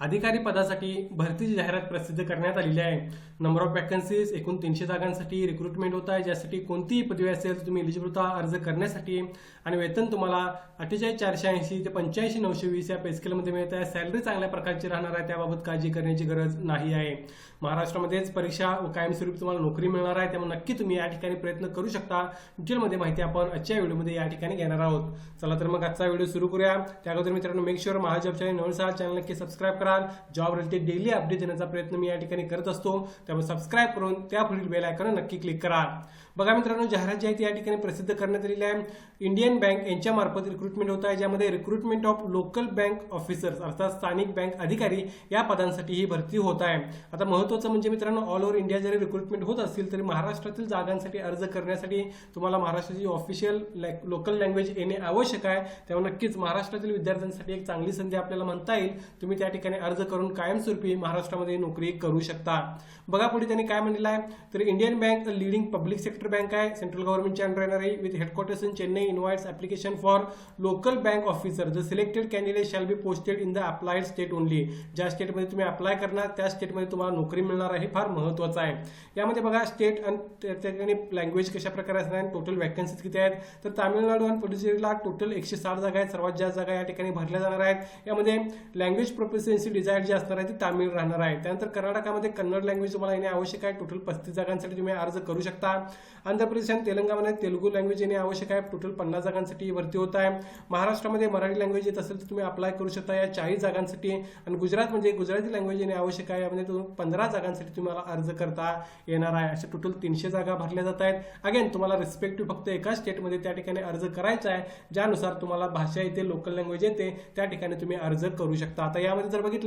अधिकारी पदासाठी भरतीची जाहिरात प्रसिद्ध करण्यात आलेली आहे. नंबर ऑफ वॅकन्सीज एकूण तीनशे जागांसाठी रिक्रुटमेंट होत आहे ज्यासाठी कोणतीही पदवी असेल तुम्ही एलिजिबलता अर्ज करण्यासाठी. आणि वेतन तुम्हाला अठ्ठेचाळीस चारशे ऐंशी ते पंच्याऐंशी नऊशे वीस या पेस्केलमध्ये मिळत आहे. सॅलरी चांगल्या प्रकारची राहणार आहे त्याबाबत काळजी करण्याची गरज नाही आहे. महाराष्ट्रामध्येच परीक्षा व कायमस्वरूपी तुम्हाला नोकरी मिळणार आहे त्यामुळे नक्की तुम्ही या ठिकाणी प्रयत्न करू शकता. डिटेलमध्ये माहिती आपण आजच्या व्हिडिओमध्ये या ठिकाणी घेणार आहोत. चला तर मग आजचा व्हिडिओ सुरू करूया. त्या अगोदर मित्रांनो मेक शुअर महाजॉबच्या चॅनल नवीन सहा चॅनल नक्की सबस्क्राईब कराल. जॉब रिलेटेड डेली अपडेट देण्याचा प्रयत्न मी या ठिकाणी करत असतो. त्यामुळे सबस्क्राईब करून त्या पुढील बेल आयकॉन नक्की क्लिक करा. बघा मित्रांनो जाहिरात जी आहे ती या ठिकाणी प्रसिद्ध करण्यात आलेली आहे. इंडियन बँक यांच्या मार्फत रिक्रुटमेंट होत आहे. ज्यामध्ये recruitment of local bank officers अर्थात स्थानिक बँक अधिकारी या पदांसाठी ही भरती होत आहे. आता महत्वाचं म्हणजे मित्रांनो ऑल ओव्हर इंडिया जरी रिक्रुटमेंट होत असतील तरी महाराष्ट्रातील जागांसाठी अर्ज करण्यासाठी तुम्हाला महाराष्ट्राची ऑफिशियल लोकल लँग्वेज येणे आवश्यक आहे. त्यामुळे नक्कीच महाराष्ट्रातील विद्यार्थ्यांसाठी एक चांगली संधी आपल्याला म्हणता येईल. तुम्ही त्या ठिकाणी अर्ज करून कायमस्वरूपी महाराष्ट्रामध्ये नोकरी करू शकता. बघा पुढे त्यांनी काय म्हणलेलं आहे? तर Indian bank leading public sector bank आहे. सेंट्रल गव्हर्नमेंटच्या अंडर येणारी with headquarters in Chennai invites application for local bank officer the selected candidate shall be posted in the applied state only ज्या स्टेटमध्ये तुम्ही अप्लाय करणार त्या स्टेटमध्ये तुम्हाला नोकरी मिळणार आहे. हे फार महत्वाचं आहे. यामध्ये बघा स्टेट आणि त्या ठिकाणी लँग्वेज कशा प्रकारे असणार आहे टोटल वॅकन्सीज किती आहेत? तर तामिळनाडू आणि पुडुचेरीला टोटल एकशे साठ जागा आहेत. सर्वात जास्त जागा या ठिकाणी भरल्या जाणार आहेत. यामध्ये लँग्वेज प्रोफिशियन्सी डिझायर जी असणार आहे ती तामिळ राहणार आहे. त्यानंतर कर्नाटकामध्ये कन्नड लँग्वेज तुम्हाला येणे आवश्यक आहे. टोटल पस्तीस जागांसाठी तुम्ही अर्ज करू शकता. आंध्र प्रदेश आणि तेलंगणामध्ये तेलुगू लँग्वेज येणे आवश्यक आहे. टोटल पन्नास जागांसाठी भरती होत आहे. महाराष्ट्रामध्ये मराठी लँग्वेज येत असेल तर तुम्ही अप्लाय करू शकता या चाळीस जागांसाठी. आणि गुजरात म्हणजे गुजराती लँग्वेज येणे आवश्यक आहे. यामध्ये तुम्ही पंधरा जागांसाठी तुम्हाला अर्ज करता येणार आहे. अशा टोटल तीनशे जागा भरल्या जात आहेत. अगेन तुम्हाला रिस्पेक्टिव्ह फक्त एका स्टेटमध्ये त्या ठिकाणी अर्ज करायचा आहे. ज्यानुसार तुम्हाला भाषा येते लोकल लँग्वेज येते त्या ठिकाणी तुम्ही अर्ज करू शकता. आता यामध्ये जर बघितलं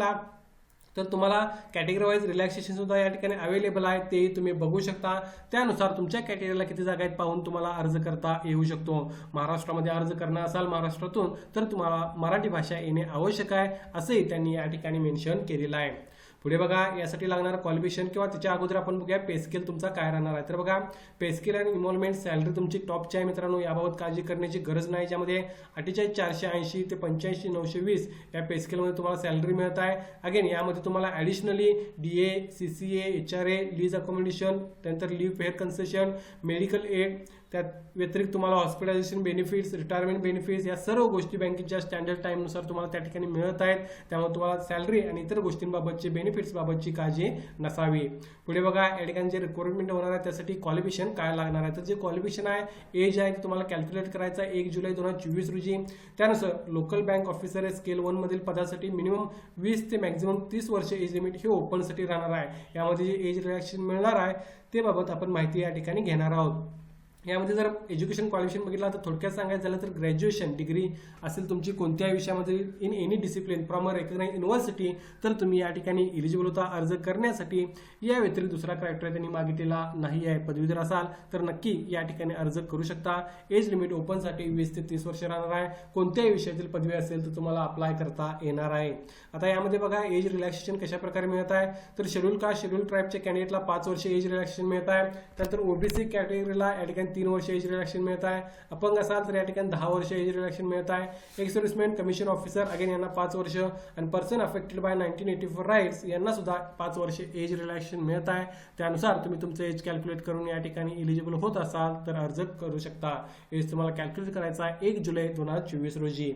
तर तुम्हाला कॅटेगरी वाईज रिलॅक्सेशन सुद्धा या ठिकाणी अवेलेबल आहे ते तुम्ही बघू शकता. त्यानुसार तुमच्या कॅटेगरीला किती जागा आहेत पाहून तुम्हाला अर्ज करता येऊ शकतो. महाराष्ट्रामध्ये अर्ज करणार असाल महाराष्ट्रातून तर तुम्हाला मराठी भाषा येणे आवश्यक आहे असंही त्यांनी या ठिकाणी मेन्शन केलेलं आहे. पुढे बघा यासाठी लागणारं क्वालिफिकेशन किंवा त्याच्या अगोदर आपण बघूया पेस्केल तुमचा काय राहणार आहे. तर बघा पेस्केल आणि इन्व्हॉल्वमेंट सॅलरी तुमची टॉपची आहे मित्रांनो. याबाबत काळजी करण्याची गरज नाही. ज्यामध्ये अठ्ठेचाळीस चारशे ऐंशी ते पंच्याऐंशी नऊशे वीस या पेस्केलमध्ये तुम्हाला सॅलरी मिळत आहे. अगेन यामध्ये तुम्हाला additionally D A C C A H R A lease accommodation त्यानंतर leave fare concession medical aid त्यात व्यतिरिक्त तुम्हाला हॉस्पिटलायझेशन बेनिफिट्स रिटायरमेंट बेनिफिट्स या सर्व गोष्टी बँकेच्या स्टँडर्ड टाईमनुसार तुम्हाला त्या ठिकाणी मिळत आहेत. त्यामुळे तुम्हाला सॅलरी आणि इतर गोष्टींबाबतची बेनिफिट्सबाबतची काळजी नसावी. पुढे बघा या ठिकाणी जे रिक्वायरमेंट होणार आहे त्यासाठी क्वालिफिकेशन काय लागणार आहे? तर जे क्वालिफिकेशन आहे एज आहे ते तुम्हाला कॅल्क्युलेट करायचं आहे एक जुलै दोन हजार चोवीस रोजी. त्यानुसार लोकल बँक ऑफिसर स्केल वनमधील पदासाठी मिनिमम वीस ते मॅक्झिमम तीस वर्ष एज लिमिट हे ओपनसाठी राहणार आहे. यामध्ये जे एज रिॲक्शन मिळणार आहे ते बाबत आपण माहिती या ठिकाणी घेणार आहोत. यामध्ये जर एज्युकेशन क्वालिफिकेशन बघितलं तर थोडक्यात सांगायचं झालं तर ग्रॅज्युएशन डिग्री असेल तुमची कोणत्याही विषयामध्ये in any discipline from a recognise university तर तुम्ही या ठिकाणी इलिजिबल होता अर्ज करण्यासाठी. या व्यतिरिक्त दुसरा क्रायटेरिया त्यांनी मागितलेला नाही आहे. पदवीधर असाल तर नक्की या ठिकाणी अर्ज करू शकता. एज लिमिट ओपनसाठी वीस ते तीस वर्ष राहणार आहे. कोणत्याही विषयातील पदवी असेल तर तुम्हाला अप्लाय करता येणार आहे. आता यामध्ये बघा एज रिलॅक्सेशन कशाप्रकारे मिळत आहे? तर शेड्यूल कास्ट शेड्यूल ट्राईबच्या कॅन्डिडेटला पाच वर्ष एज रिलॅक्सेशन मिळत आहे. त्यानंतर ओबीसी कॅटेगरीला या ठिकाणी तीन वर्ष एज रिलॅक्शन मिळत आहे. अपंग असाल तर या ठिकाणी दहा वर्ष एज रिलॅक्शन मिळत आहे. एक सर्व्हिसमॅन कमिशन ऑफिसर अगेन यांना पाच वर्ष. आणि person affected by nineteen eighty four riots यांना सुद्धा पाच वर्ष एज रिलॅक्शन मिळत आहे. त्यानुसार तुम्ही तुमचं एज कॅल्क्युलेट करून या ठिकाणी इलिजिबल होत असाल तर अर्ज करू शकता. एज तुम्हाला कॅल्क्युलेट करायचा आहे एक जुलै दोन हजार चोवीस रोजी.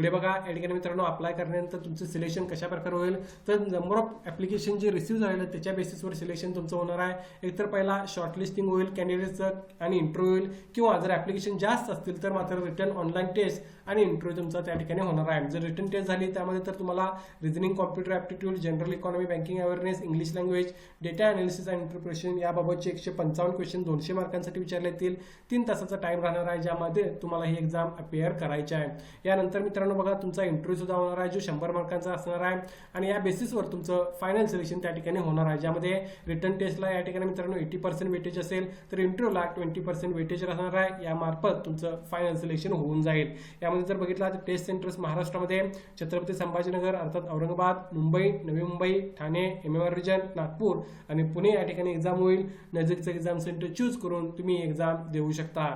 पुढे बघा या ठिकाणी मित्रांनो अप्लाय करण्यानंतर तुमचं सिलेक्शन कशा प्रकारे होईल? तर नंबर ऑफ ॲप्लिकेशन जे रिसिव्ह झालेलं त्याच्या बेसिसवर सिलेक्शन तुमचं होणार आहे. एकतर पहिला शॉर्टलिस्टिंग होईल कॅन्डिडेटचं आणि इंटरव्ह्यू होईल किंवा जर ॲप्लिकेशन जास्त असतील तर मात्र रिटर्न ऑनलाईन टेस्ट आणि इंटरव्ह्यू तुमचा त्या ठिकाणी होणार आहे. जर रिटर्न टेस्ट झाली त्यामध्ये तर तुम्हाला reasoning computer aptitude general economy banking awareness English language data analysis and interpretation याबाबतचे एकशे पंचावन्न क्वेश्चन दोनशे मार्कांसाठी विचारले येतील. तीन तासाचा टाइम राहणार आहे ज्यामध्ये तुम्हाला ही एक्झाम अपेअर करायची आहे. यानंतर मित्रांनो मित्रांनो बघा तुमचा इंटरव्ह्यू सुद्धा होणार आहे जो शंभर मार्कांचा असणार आहे. आणि या बेसिसवर तुमचं फायनल सिलेक्शन त्या ठिकाणी होणार आहे. ज्यामध्ये रिटर्न टेस्टला या ठिकाणी मित्रांनो एटी पर्सेंट वेटेज असेल तर इंटरव्ह्यूला ट्वेंटी पर्सेंट वेटेज राहणार आहे. यामार्फत तुमचं फायनल सिलेक्शन होऊन जाईल. यामध्ये जर बघितलं तर टेस्ट सेंटर्स महाराष्ट्रामध्ये छत्रपती संभाजीनगर अर्थात Aurangabad Mumbai Navi Mumbai Thane M M R region Nagpur आणि पुणे या ठिकाणी एक्झाम होईल. नजीकचं एक्झाम सेंटर चूज करून तुम्ही एक्झाम देऊ शकता.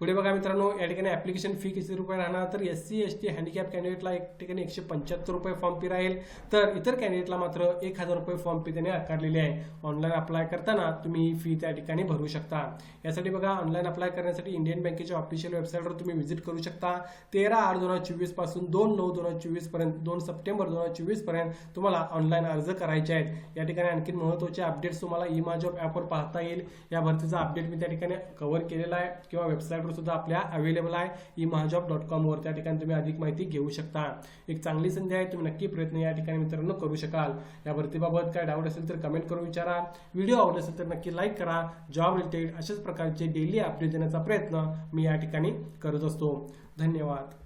पुढे बघा मित्रांनो या ठिकाणी ऍप्लिकेशन फी किती रुपये राहणार? तर S C S T handicap कॅन्डिडेटला एक ठिकाणी एकशे पंच्याहत्तर रुपये फॉर्म फी राहील. तर इतर कॅन्डिडेटला मात्र एक हजार रुपये फॉर्म फी त्याने आकारलेली आहे. ऑनलाईन अप्लाय करताना तुम्ही ही फी त्या ठिकाणी भरू शकता. यासाठी बघा ऑनलाईन अप्लाय करण्यासाठी इंडियन बँकेच्या ऑफिशियल वेबसाईटवर तुम्ही व्हिजिट करू शकता. तेरा आठ दोन हजार चोवीसपासून दोन नऊ दोन हजार चोवीसपर्यंत दोन सप्टेंबर दोन हजार चोवीसपर्यंत तुम्हाला ऑनलाईन अर्ज करायचे आहेत. या ठिकाणी आणखी महत्त्वाचे अपडेट्स तुम्हाला ई माझ्या ॲपवर पाहता येईल. या भरतीचा अपडेट मी त्या ठिकाणी कव्हर केलेला आहे. किंवा वेबसाईट वेबसाईटवर सुद्धा आपल्या अवेलेबल आहे. ई महाजॉब डॉट कॉमवर त्या ठिकाणी तुम्ही अधिक माहिती घेऊ शकता. एक चांगली संधी आहे तुम्ही नक्की प्रयत्न या ठिकाणी मित्रांनो करू शकाल. या भरतीबाबत काय डाऊट असेल तर कमेंट करून विचारा. व्हिडिओ आवडला असेल तर नक्की लाईक करा. जॉब रिलेटेड अशाच प्रकारचे डेली अपडेट देण्याचा प्रयत्न मी या ठिकाणी करत असतो. धन्यवाद.